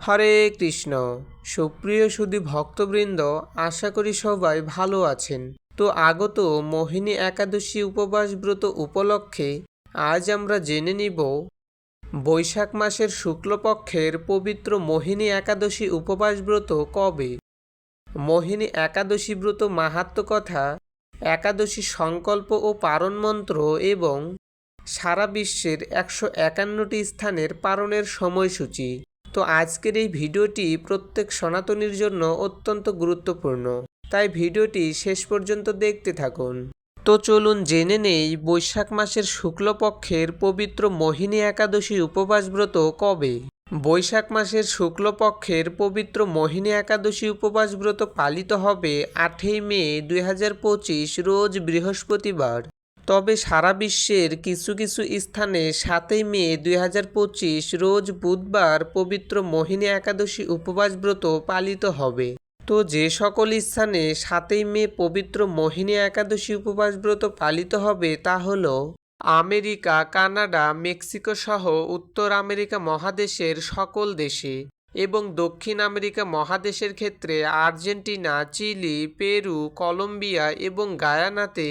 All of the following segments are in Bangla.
হরে কৃষ্ণ। সুপ্রিয় সুধী ভক্তবৃন্দ, আশা করি সবাই ভালো আছেন। তো আগত মোহিনী একাদশী উপবাস ব্রত উপলক্ষে আজ আমরা জেনে নিব, বৈশাখ মাসের শুক্লপক্ষের পবিত্র মোহিনী একাদশী উপবাস ব্রত কবে? মোহিনী একাদশী ব্রত মাহাত্ম কথা, একাদশী সংকল্প ও পারণ মন্ত্র এবং সারা বিশ্বের একশো একান্নটি স্থানের পারণের সময়সূচি। তো আজকের এই ভিডিওটি প্রত্যেক সনাতনীর জন্য অত্যন্ত গুরুত্বপূর্ণ। তাই ভিডিওটি শেষ পর্যন্ত দেখতে থাকুন। তো চলুন জেনে নেই বৈশাখ মাসের শুক্লপক্ষের পবিত্র মোহিনী একাদশী উপবাস ব্রত কবে। বৈশাখ মাসের শুক্লপক্ষের পবিত্র মোহিনী একাদশী উপবাস ব্রত পালিত হবে আটই মে দু হাজার পঁচিশ, রোজ বৃহস্পতিবার। তবে সারা বিশ্বের কিছু কিছু স্থানে সাতই মে দু হাজার পঁচিশ রোজ বুধবার পবিত্র মোহিনী একাদশী উপবাস ব্রত পালিত হবে। তো যে সকল স্থানে সাতই মে পবিত্র মোহিনী একাদশী উপবাস ব্রত পালিত হবে তা হল আমেরিকা, কানাডা, মেক্সিকো সহ উত্তর আমেরিকা মহাদেশের সকল দেশে এবং দক্ষিণ আমেরিকা মহাদেশের ক্ষেত্রে আর্জেন্টিনা, চিলি, পেরু, কলম্বিয়া এবং গায়ানাতে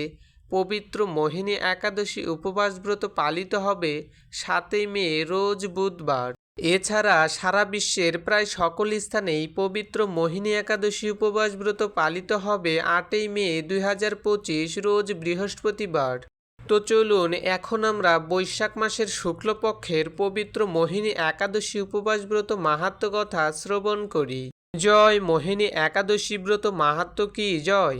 পবিত্র মোহিনী একাদশী উপবাস ব্রত পালিত হবে সাতই মে, রোজ বুধবার। এছাড়া সারা বিশ্বের প্রায় সকল স্থানেই পবিত্র মোহিনী একাদশী উপবাস ব্রত পালিত হবে আটই মে, দুই হাজার পঁচিশ, রোজ বৃহস্পতিবার। তো চলুন, এখন আমরা বৈশাখ মাসের শুক্লপক্ষের পবিত্র মোহিনী একাদশী উপবাস ব্রত মাহাত্ম কথা শ্রবণ করি। জয় মোহিনী একাদশী ব্রত মাহাত্ম কি? জয়।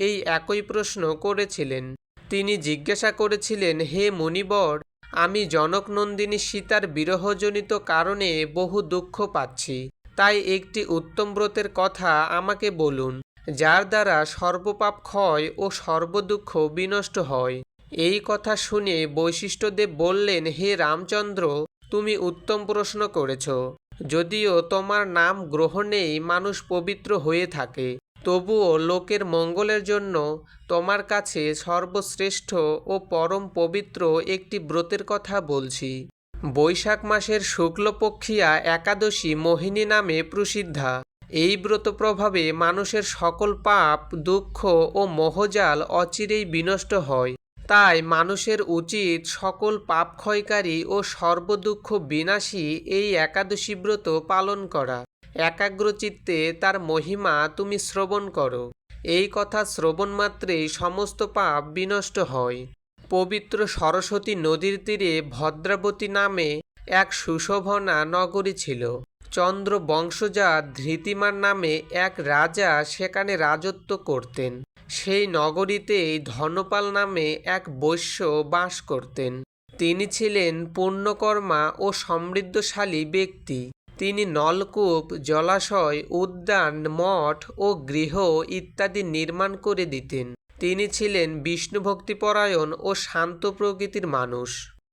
এই একই প্রশ্ন করেছিলেন। তিনি জিজ্ঞাসা করেছিলেন, হে মণিবর আমি জনকনন্দিনী সীতার বিরহজনিত কারণে বহু দুঃখ পাচ্ছি। তাই একটি উত্তম ব্রতের কথা আমাকে বলুন, যার দ্বারা সর্বপাপ ক্ষয় ও সর্বদুঃখ বিনষ্ট হয় এই কথা শুনে বৈশিষ্ট্যদেব বললেন, হে রামচন্দ্র, তুমি উত্তম প্রশ্ন করেছ। যদিও তোমার নাম গ্রহণেই মানুষ পবিত্র হয়ে থাকে তবুও লোকের মঙ্গলের জন্য তোমার কাছে সর্বশ্রেষ্ঠ ও পরম পবিত্র একটি ব্রতের কথা বলছি। বৈশাখ মাসের শুক্লপক্ষিয়া একাদশী মোহিনী নামে প্রসিদ্ধা। এই ব্রত প্রভাবে মানুষের সকল পাপ, দুঃখ ও মহজাল অচিরেই বিনষ্ট হয়। তাই মানুষের উচিত সকল পাপ ক্ষয়কারী ও সর্বদুঃখ বিনাশী এই একাদশী ব্রত পালন করা। একাগ্রচিত্তে তার মহিমা তুমি শ্রবণ করো। এই কথা শ্রবণ মাত্রেই সমস্ত পাপ বিনষ্ট হয়। পবিত্র সরস্বতী নদীর তীরে ভদ্রাবতী নামে এক সুশোভনা নগরী ছিল। চন্দ্র বংশজাত ধৃতিমার নামে এক রাজা সেখানে রাজত্ব করতেন। সেই নগরীতেই ধনপাল নামে এক বৈশ্য বাস করতেন। তিনি ছিলেন পুণ্যকর্মা ও সমৃদ্ধশালী ব্যক্তি। তিনি নলকূপ, জলাশয়, উদ্যান, মঠ ও গৃহ ইত্যাদি নির্মাণ করে দিতেন। তিনি ছিলেন বিষ্ণুভক্তিপরায়ণ ও শান্ত প্রকৃতির মানুষ।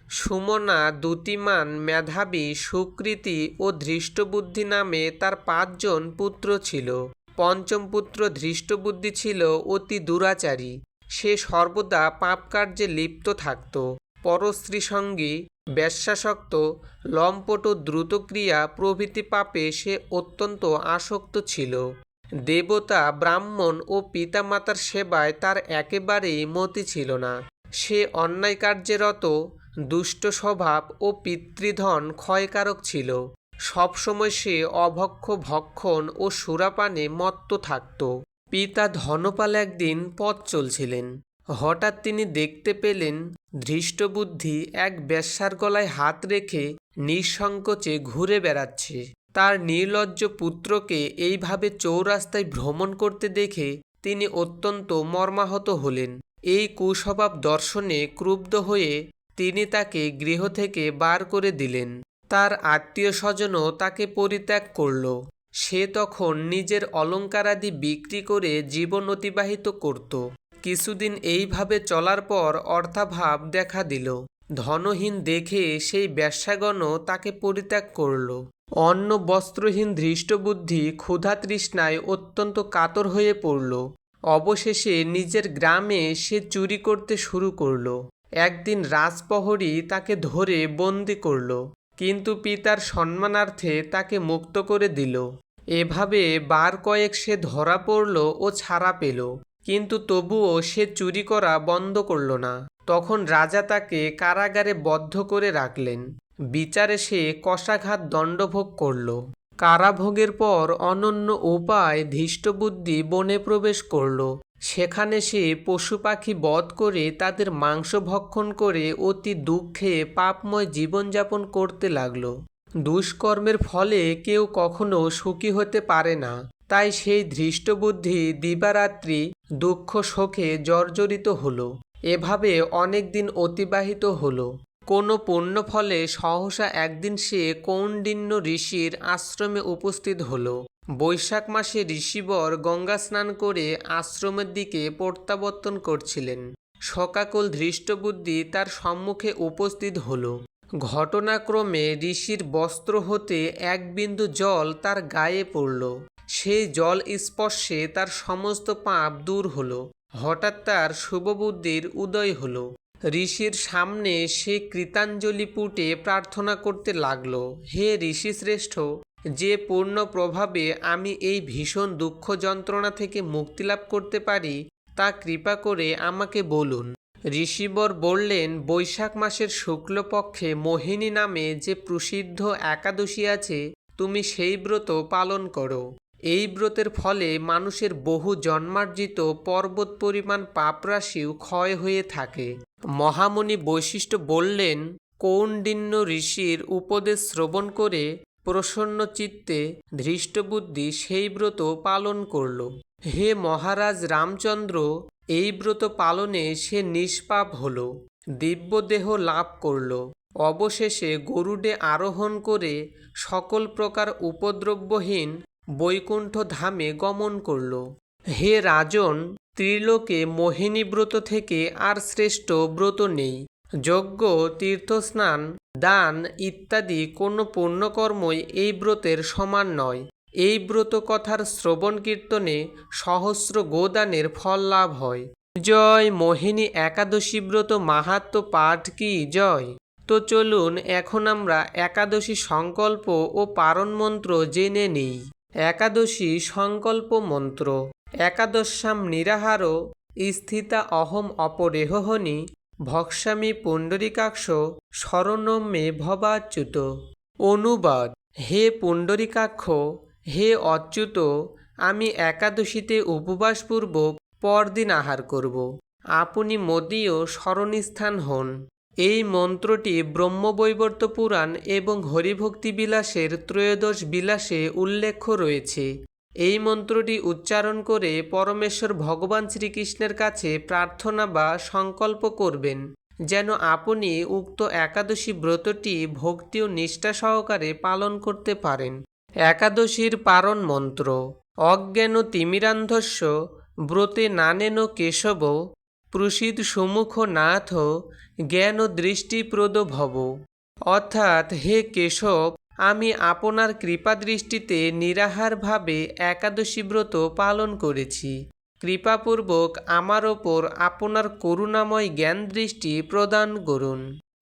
সুমনা দ্যুতিমান মেধাবী, সুকৃতি ও ধৃষ্টবুদ্ধি নামে তার পাঁচজন পুত্র ছিল। পঞ্চম পুত্র ধৃষ্টবুদ্ধি ছিল অতি দুরাচারী। সে সর্বদা পাপ কার্যে লিপ্ত থাকত। পরস্ত্রী সঙ্গী ব্যবসাসক্ত লম্পট ও দ্রুতক্রিয়া প্রভৃতি পাপে সে অত্যন্ত আসক্ত ছিল। দেবতা, ব্রাহ্মণ ও পিতামাতার সেবায় তার একেবারেই মতি ছিল না। সে অন্যায় কার্যেরত দুষ্ট স্বভাব ও পিতৃধন ক্ষয়কারক ছিল। সবসময় সে অভক্ষ, ভক্ষণ ও সুরাপানে মত্ত থাকত। পিতা ধনপাল একদিন পথ চলছিলেন। হঠাৎ তিনি দেখতে পেলেন ধৃষ্টবুদ্ধি এক বেশ্যার গলায় হাত রেখে নিঃসংকোচে ঘুরে বেড়াচ্ছে। তার নির্লজ্জ পুত্রকে এইভাবে চৌরাস্তায় ভ্রমণ করতে দেখে তিনি অত্যন্ত মর্মাহত হলেন। এই কুস্বভাব দর্শনে ক্রুব্ধ হয়ে তিনি তাকে গৃহ থেকে বার করে দিলেন। তার আত্মীয় স্বজনও তাকে পরিত্যাগ করল। সে তখন নিজের অলঙ্কারাদি বিক্রি করে জীবন অতিবাহিত করত। কিছুদিন এইভাবে চলার পর অর্থাভাব দেখা দিল। ধনহীন দেখে সেই ব্যবসাগণও তাকে পরিত্যাগ করল। অন্য বস্ত্রহীন ধৃষ্টবুদ্ধি ক্ষুধা তৃষ্ণায় অত্যন্ত কাতর হয়ে পড়ল। অবশেষে নিজের গ্রামে সে চুরি করতে শুরু করল। একদিন রাজপহরী তাকে ধরে বন্দি করল। কিন্তু পিতার সম্মানার্থে তাকে মুক্ত করে দিল। এভাবে বার কয়েক সে ধরা পড়ল ও ছাড়া পেল। কিন্তু তবুও সে চুরি করা বন্ধ করল না। তখন রাজা তাকে কারাগারে বদ্ধ করে রাখলেন। বিচারে সে কষাঘাত দণ্ডভোগ করল। কারাভোগের পর অনন্য উপায় ধৃষ্টবুদ্ধি বনে প্রবেশ করল। সেখানে সে পশু পাখি বধ করে তাদের মাংস ভক্ষণ করে অতি দুঃখে পাপময় জীবনযাপন করতে লাগল। দুষ্কর্মের ফলে কেউ কখনো সুখী হতে পারে না। তাই সেই ধৃষ্টবুদ্ধি দিবারাত্রি দুঃখ শোকে জর্জরিত হলো। এভাবে অনেক দিন অতিবাহিত হলো। কোনো পুণ্য ফলে সহসা একদিন সে কৌণ্ডিন্য ঋষির আশ্রমে উপস্থিত হলো। বৈশাখ মাসে ঋষিবর গঙ্গা স্নান করে আশ্রমের দিকে প্রত্যাবর্তন করছিলেন। শকাকুল ধৃষ্টবুদ্ধি তার সম্মুখে উপস্থিত হল। ঘটনাক্রমে ঋষির বস্ত্র হতে এক বিন্দু জল তার গায়ে পড়ল। সেই জল স্পর্শে তার সমস্ত পাপ দূর হলো। হঠাৎ তার শুভবুদ্ধির উদয় হলো। ঋষির সামনে সে কৃতাঞ্জলি পুটে প্রার্থনা করতে লাগল, হে ঋষি শ্রেষ্ঠ যে পূর্ণ প্রভাবে আমি এই ভীষণ দুঃখ যন্ত্রণা থেকে মুক্তিলাভ করতে পারি, তা কৃপা করে আমাকে বলুন। ঋষিবর বললেন, বৈশাখ মাসের শুক্লপক্ষে মোহিনী নামে যে প্রসিদ্ধ একাদশী আছে, তুমি সেই ব্রত পালন করো। এই ব্রতের ফলে মানুষের বহু জন্মার্জিত পর্বত পরিমাণ পাপরাশিও ক্ষয় হয়ে থাকে। মহামণি বৈশিষ্ট্য বললেন কৌণ্ডিন্য ঋষির উপদেশ শ্রবণ করে প্রসন্ন চিত্তে ধৃষ্টবুদ্ধি সেই ব্রত পালন করল। হে মহারাজ রামচন্দ্র, এই ব্রত পালনে সে নিষ্পাপ হল, দিব্যদেহ লাভ করল। অবশেষে গরুডে আরোহণ করে সকল প্রকার উপদ্রব্যহীন বৈকুণ্ঠ ধামে গমন করল। হে রাজন, ত্রিলোকে মোহিনী ব্রত থেকে আর শ্রেষ্ঠ ব্রত নেই। যজ্ঞ, তীর্থস্নান, দান ইত্যাদি কোনো পুণ্যকর্মই এই ব্রতের সমান নয়। এই ব্রত কথার শ্রবণ কীর্তনে সহস্র গোদানের ফল লাভ হয়। জয় মোহিনী একাদশী ব্রত মাহাত্ম পাঠ কি জয়? তো চলুন এখন আমরা একাদশী সংকল্প ও পারণ মন্ত্র জেনে নিই। একাদশী সংকল্প মন্ত্র। একাদশ্যাম নিরাহার, স্থিতা অহম অপরেহনি ভক্সামি পুণ্ডরিকাক্ষ শরণম মে ভবাচ্যুত। অনুবাদ, হে পুণ্ডরিকাক্ষ, হে অচ্যুত, আমি একাদশীতে উপবাসপূর্বক পরদিন আহার করব। আপনি মোদীয় স্মরণস্থান হন। এই মন্ত্রটি ব্রহ্মবৈবর্ত পুরাণ এবং হরিভক্তি বিলাসের ত্রয়োদশ বিলাসে উল্লেখ্য রয়েছে। এই মন্ত্রটি উচ্চারণ করে পরমেশ্বর ভগবান শ্রীকৃষ্ণের কাছে প্রার্থনা বা সংকল্প করবেন, যেন আপনি উক্ত একাদশী ব্রতটি ভক্তি ও নিষ্ঠা সহকারে পালন করতে পারেন। একাদশীর পারণ মন্ত্র, অজ্ঞান তিমিরান্ধস্য, ব্রতে নানেন কেশব প্রসিদ সুমুখ নাথ, জ্ঞান দৃষ্টিপ্রদ ভব। অর্থাৎ হে কেশব আমি আপনার কৃপা দৃষ্টিতে নিরাহারভাবে একাদশী ব্রত পালন করেছি। কৃপাপূর্বক আমার ওপর আপনার করুণাময় জ্ঞান দৃষ্টি প্রদান করুন।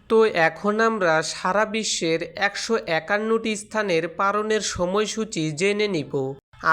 তো এখন আমরা সারা বিশ্বের একশো একান্নটি স্থানের পারণের সময়সূচি জেনে নিব।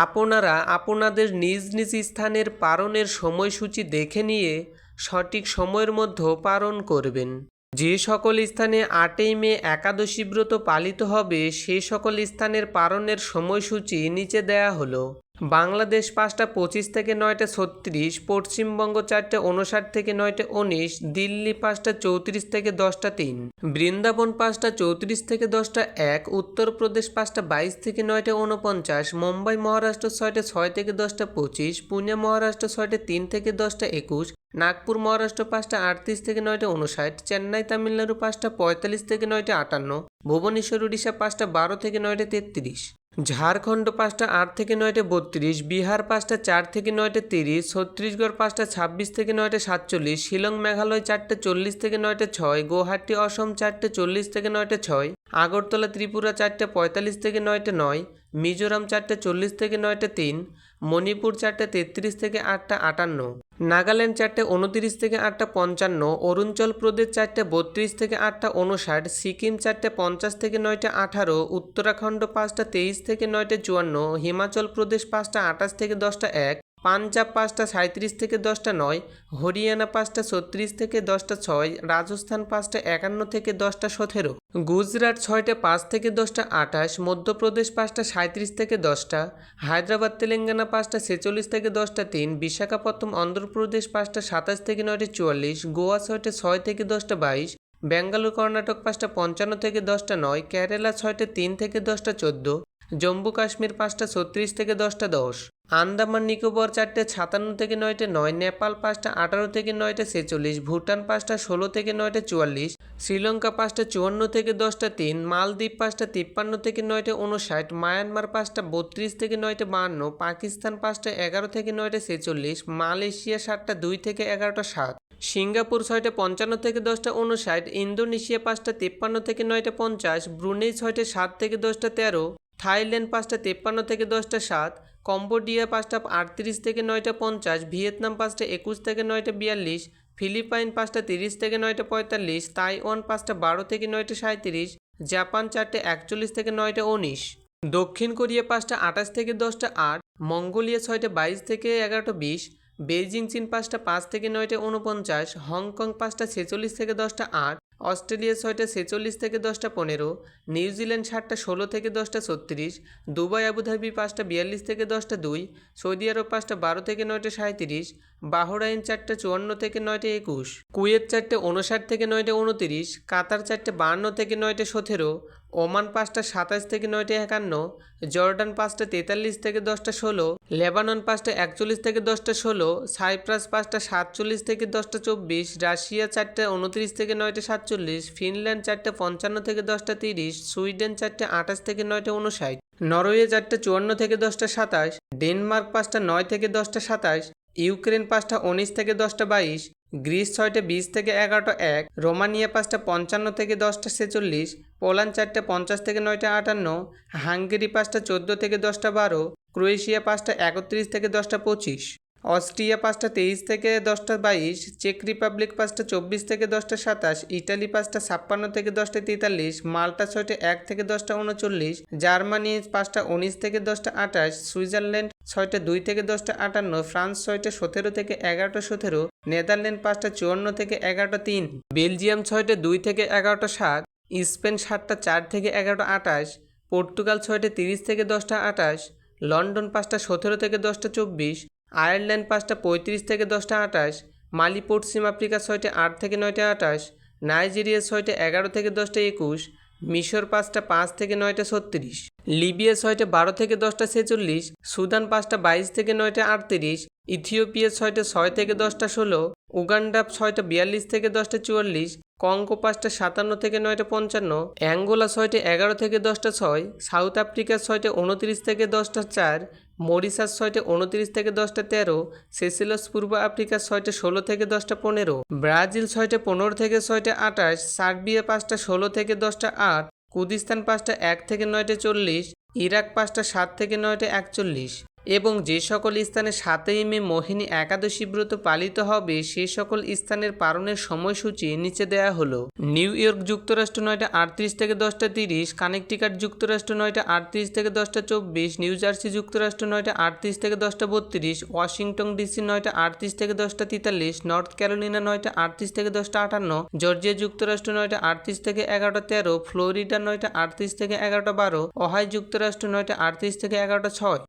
আপনারা আপনাদের নিজ নিজ স্থানের পারণের সময়সূচি দেখে নিয়ে সঠিক সময়ের মধ্যে পালন করবেন। যে সকল স্থানে আটই মে একাদশী ব্রত পালিত হবে, সে সকল স্থানের পালনের সময়সূচি নিচে দেয়া হলো। বাংলাদেশ পাঁচটা পঁচিশ থেকে নয়টা ছত্রিশ, পশ্চিমবঙ্গ চারটে উনষাট থেকে নয়টা উনিশ, দিল্লি পাঁচটা চৌত্রিশ থেকে দশটা তিন, বৃন্দাবন পাঁচটা চৌত্রিশ থেকে দশটা এক, উত্তরপ্রদেশ পাঁচটা বাইশ থেকে নয়টা উনপঞ্চাশ মুম্বাই মহারাষ্ট্র ছয়টা ছয় থেকে দশটা পঁচিশ, পুনে মহারাষ্ট্র ছয়টা তিন থেকে দশটা একুশ, নাগপুর মহারাষ্ট্র পাঁচটা আটত্রিশ থেকে নয়টা উনষাট চেন্নাই তামিলনাড়ু পাঁচটা পঁয়তাল্লিশ থেকে নয়টা আটান্ন, ভুবনেশ্বর, উড়িষ্যা পাঁচটা বারো থেকে নয়টা তেত্রিশ। ঝাড়খণ্ড পাঁচটা আট থেকে নয়টা বত্রিশ, বিহার পাঁচটা চার থেকে নয়টা তিরিশ, ছত্তিশগড় পাঁচটা ছাব্বিশ থেকে নয়টা সাতচল্লিশ, শিলং মেঘালয় চারটে চল্লিশ থেকে নয়টা ছয় গুয়াহাটি অসম চারটে চল্লিশ থেকে নয়টা ছয়, আগরতলা ত্রিপুরা চারটে পঁয়তাল্লিশ থেকে নয়টা নয়, মিজোরাম চারটে চল্লিশ থেকে নয়টা তিন মণিপুর চারটে তেত্রিশ থেকে আটটা আটান্ন, নাগাল্যান্ড চারটে উনতিরিশ থেকে আটটা পঞ্চান্ন, অরুণাচল প্রদেশ চারটে বত্রিশ থেকে আটটা উনষাট, সিকিম চারটে পঞ্চাশ থেকে নয়টা আঠারো, উত্তরাখণ্ড পাঁচটা তেইশ থেকে নয়টা চুয়ান্ন, হিমাচল প্রদেশ পাঁচটা আটাশ থেকে দশটা এক পাঞ্জাব পাঁচটা সাঁত্রিশ থেকে দশটা নয়, হরিয়ানা পাঁচটা ছত্রিশ থেকে দশটা ছয়, রাজস্থান পাঁচটা একান্ন থেকে দশটা সতেরো, গুজরাট ছয়টা পাঁচ থেকে দশটা আঠাশ, মধ্যপ্রদেশ পাঁচটা সাঁত্রিশ থেকে দশটা, হায়দ্রাবাদ তেলেঙ্গানা পাঁচটা ছেচল্লিশ থেকে দশটা তিন বিশাখাপত্তম অন্ধ্রপ্রদেশ পাঁচটা সাতাশ থেকে নয়টা চুয়াল্লিশ, গোয়া ছয়টা ছয় থেকে দশটা বাইশ ব্যাঙ্গালোর কর্ণাটক পাঁচটা পঞ্চান্ন থেকে দশটা নয়, কেরালা ছয়টা তিন থেকে দশটা চোদ্দ জম্মু কাশ্মীর পাঁচটা ছত্রিশ থেকে দশটা দশ। আন্দামান, নিকোবর চারটে ছাতান্ন থেকে নয়টা নয়, নেপাল পাঁচটা আঠারো থেকে নয়টা ছেচল্লিশ, ভুটান পাঁচটা ষোলো থেকে নয়টা চুয়াল্লিশ, শ্রীলঙ্কা পাঁচটা চুয়ান্ন থেকে দশটা তিন, মালদ্বীপ পাঁচটা তিপ্পান্ন থেকে নয়টা উনষাট মায়ানমার পাঁচটা বত্রিশ থেকে নয়টা বাহান্ন, পাকিস্তান পাঁচটা এগারো থেকে নয়টা ছেচল্লিশ, মালয়েশিয়া সাতটা দুই থেকে এগারোটা সাত, সিঙ্গাপুর ছয়টা পঞ্চান্ন থেকে দশটা উনষাট ইন্দোনেশিয়া পাঁচটা তিপ্পান্ন থেকে নয়টা পঞ্চাশ, ব্রুনেই ছয়টা সাত থেকে দশটা তেরো থাইল্যান্ড পাঁচটা তেপ্পান্ন থেকে দশটা সাত, কম্বোডিয়া পাঁচটা আটত্রিশ থেকে নয়টা পঞ্চাশ, ভিয়েতনাম পাঁচটা একুশ থেকে নয়টা বিয়াল্লিশ, ফিলিপাইন পাঁচটা তিরিশ থেকে নয়টা পঁয়তাল্লিশ, তাইওয়ান পাঁচটা বারো থেকে নয়টা সাঁত্রিশ জাপান চারটে একচল্লিশ থেকে নয়টা উনিশ। দক্ষিণ কোরিয়া পাঁচটা আঠাশ থেকে দশটা আট, মঙ্গোলিয়া ছয়টা বাইশ থেকে এগারোটা বিশ, বেইজিং চীন পাঁচটা পাঁচ থেকে নয়টা উনপঞ্চাশ, হংকং পাঁচটা ছেচল্লিশ থেকে দশটা আট অস্ট্রেলিয়া ছয়টা ছেচল্লিশ থেকে দশটা পনেরো নিউজিল্যান্ড সাতটা ষোলো থেকে দশটা ছত্রিশ, দুবাই, আবুধাবি পাঁচটা বিয়াল্লিশ থেকে দশটা দুই, সৌদি আরব পাঁচটা বারো থেকে নয়টা সাঁত্রিশ বাহরাইন চারটা চুয়ান্ন থেকে নয়টা একুশ, কুয়েত চারটে উনষাট থেকে নয়টা উনতিরিশ কাতার চারটে বাহান্ন থেকে নয়টা সতেরো ওমান পাঁচটা সাতাশ থেকে নয়টা একান্ন, জর্ডান পাঁচটা তেতাল্লিশ থেকে দশটা ষোলো, লেবানন পাঁচটা একচল্লিশ থেকে দশটা ষোলো, সাইপ্রাস পাঁচটা সাতচল্লিশ থেকে দশটা চব্বিশ, রাশিয়া চারটে উনত্রিশ থেকে নয়টা সাতচল্লিশ, ফিনল্যান্ড চারটে পঞ্চান্ন থেকে দশটা তিরিশ, সুইডেন চারটে আঠাশ থেকে নয়টা উনষাট, নরওয়ে চারটে চুয়ান্ন থেকে দশটা সাতাশ, ডেনমার্ক পাঁচটা নয় থেকে দশটা সাতাশ, ইউক্রেন পাঁচটা উনিশ থেকে দশটা বাইশ গ্রিস ছয়টা বিশ থেকে এগারোটা এক, রোমানিয়া পাঁচটা পঞ্চান্ন থেকে দশটা ছেচল্লিশ, পোল্যান্ড চারটা পঞ্চাশ থেকে নয়টা আটান্ন, হাঙ্গেরি পাঁচটা চোদ্দ থেকে দশটা বারো, ক্রোয়েশিয়া পাঁচটা একত্রিশ থেকে দশটা পঁচিশ। অস্ট্রিয়া পাঁচটা তেইশ থেকে দশটা বাইশ, চেক রিপাবলিক পাঁচটা চব্বিশ থেকে দশটা সাতাশ, ইটালি পাঁচটা ছাপ্পান্ন থেকে দশটা তেতাল্লিশ, মাল্টা ছয়টা এক থেকে দশটা উনচল্লিশ, জার্মানি পাঁচটা উনিশ থেকে দশটা আঠাশ, সুইজারল্যান্ড ছয়টা দুই থেকে দশটা আটান্ন, ফ্রান্স ছয়টা সতেরো থেকে এগারোটা সতেরো, নেদারল্যান্ড পাঁচটা চুয়ান্ন থেকে এগারোটা তিন, বেলজিয়াম ছয়টা দুই থেকে এগারোটা সাত, স্পেন সাতটা চার থেকে এগারোটা আঠাশ, পর্তুগাল ছয়টা তিরিশ থেকে দশটা আঠাশ, লন্ডন পাঁচটা সতেরো থেকে দশটা চব্বিশ আয়ারল্যান্ড পাঁচটা পঁয়ত্রিশ থেকে দশটা আঠাশ মালি পশ্চিম আফ্রিকা ছয়টা আট থেকে নয়টা আঠাশ, নাইজেরিয়া ছয়টা এগারো থেকে দশটা একুশ, মিশর পাঁচটা পাঁচ থেকে নয়টা ছত্রিশ, লিবিয়া ছয়টা বারো থেকে দশটা ছেচল্লিশ, সুদান পাঁচটা বাইশ থেকে নয়টা আটত্রিশ ইথিওপিয়া ছয়টা ছয় থেকে দশটা ষোলো, উগান্ডা ছয়টা বিয়াল্লিশ থেকে দশটা চুয়াল্লিশ, কঙ্গো পাঁচটা সাতান্ন থেকে নয়টা পঞ্চান্ন, অ্যাঙ্গোলা ছয়টা এগারো থেকে দশটা ছয়, সাউথ আফ্রিকা ছয়টা উনত্রিশ থেকে দশটা চার, মরিশাস ছয়টা উনত্রিশ থেকে দশটা তেরো, সেসেলস পূর্ব আফ্রিকা ছয়টা ষোলো থেকে দশটা পনেরো, ব্রাজিল ছয়টা পনেরো থেকে ছয়টা আঠাশ, সার্বিয়া পাঁচটা ষোলো থেকে দশটা আট, কুদিস্তান পাঁচটা এক থেকে নয়টা চল্লিশ, ইরাক পাঁচটা সাত থেকে নয়টা একচল্লিশ। এবং যে সকল স্থানে সাতই মে মোহিনী একাদশী ব্রত পালিত হবে, সে সকল স্থানের পালনের সময়সূচি নিচে দেয়া হলো। নিউ ইয়র্ক যুক্তরাষ্ট্র নয়টা আটত্রিশ থেকে দশটা তিরিশ, কানেকটিকাট যুক্তরাষ্ট্র নয়টা আটত্রিশ থেকে দশটা চব্বিশ, নিউ জার্সি যুক্তরাষ্ট্র নয়টা আটত্রিশ থেকে দশটা বত্রিশ, ওয়াশিংটন ডিসি নয়টা আটত্রিশ থেকে দশটা তেতাল্লিশ, নর্থ ক্যারোলিনা নয়টা আটত্রিশ থেকে দশটা আটান্ন, জর্জিয়া যুক্তরাষ্ট্র নয়টা আটত্রিশ থেকে এগারোটা তেরো, ফ্লোরিডা নয়টা আটত্রিশ থেকে এগারোটা বারো অহাই যুক্তরাষ্ট্র নয়টা আটত্রিশ থেকে এগারোটা ছয়।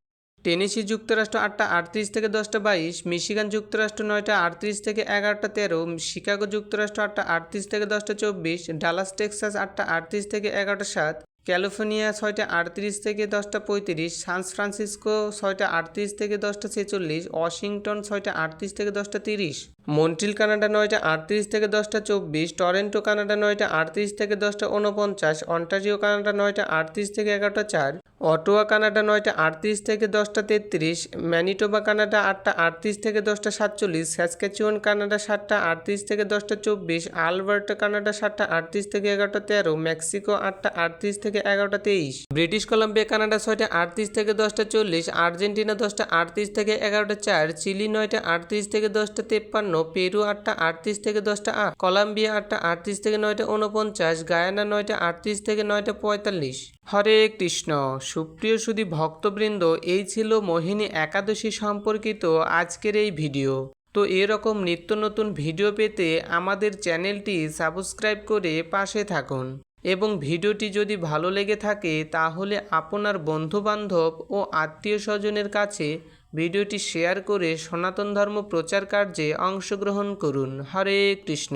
টেনেসি যুক্তরাষ্ট্র আটটা আটত্রিশ থেকে দশটা বাইশ, মিশিগান যুক্তরাষ্ট্র নয়টা আটত্রিশ থেকে এগারোটা তেরো, শিকাগো যুক্তরাষ্ট্র আটটা আটত্রিশ থেকে দশটা চব্বিশ, ডালাস টেক্সাস আটটা আটত্রিশ থেকে এগারোটা সাত, ক্যালিফোর্নিয়া ছয়টা আটত্রিশ থেকে দশটা পঁয়ত্রিশ, সান ফ্রান্সিসকো ছয়টা আটত্রিশ থেকে দশটা ছেচল্লিশ, ওয়াশিংটন ছয়টা আটত্রিশ থেকে দশটা তিরিশ। মন্ট্রিল কানাডা নয়টা আটত্রিশ থেকে দশটা চব্বিশ টরেন্টো কানাডা নয়টা আটত্রিশ থেকে দশটা উনপঞ্চাশ অন্টারিও কানাডা নয়টা আটত্রিশ থেকে এগারোটা চার অটোয়া কানাডা নয়টা আটত্রিশ থেকে দশটা তেত্রিশ ম্যানিটোবা কানাডা আটটা আটত্রিশ থেকে দশটা সাতচল্লিশ স্যাসকেচুয়ান কানাডা সাতটা আটত্রিশ থেকে দশটা চব্বিশ আলবার্টা কানাডা সাতটা আটত্রিশ থেকে এগারোটা তেরো মেক্সিকো আটটা আটত্রিশ থেকে এগারোটা তেইশ ব্রিটিশ কলাম্বিয়া কানাডা ছয়টা আটত্রিশ থেকে দশটা চল্লিশ আর্জেন্টিনা দশটা আটত্রিশ থেকে এগারোটা চার চিলি নয়টা আটত্রিশ থেকে দশটা তেপ্পান্ন পেরু আটটা আটত্রিশ থেকে দশটা আট, কলাম্বিয়া আটটা আটত্রিশ থেকে নয়টা উনপঞ্চাশ গায়ানা নয়টা আটত্রিশ থেকে নয়টা পঁয়তাল্লিশ। হরে কৃষ্ণ। সুপ্রিয় সুদী ভক্তবৃন্দ, এই ছিল মোহিনী একাদশী সম্পর্কিত আজকের এই ভিডিও। তো এরকম নিত্য নতুন ভিডিও পেতে আমাদের চ্যানেলটি সাবস্ক্রাইব করে পাশে থাকুন। এবং ভিডিওটি যদি ভালো লেগে থাকে, তাহলে আপনার বন্ধুবান্ধব ও আত্মীয় স্বজনের কাছে ভিডিওটি শেয়ার করে সনাতন ধর্ম প্রচার কার্যে অংশগ্রহণ করুন। হরে কৃষ্ণ।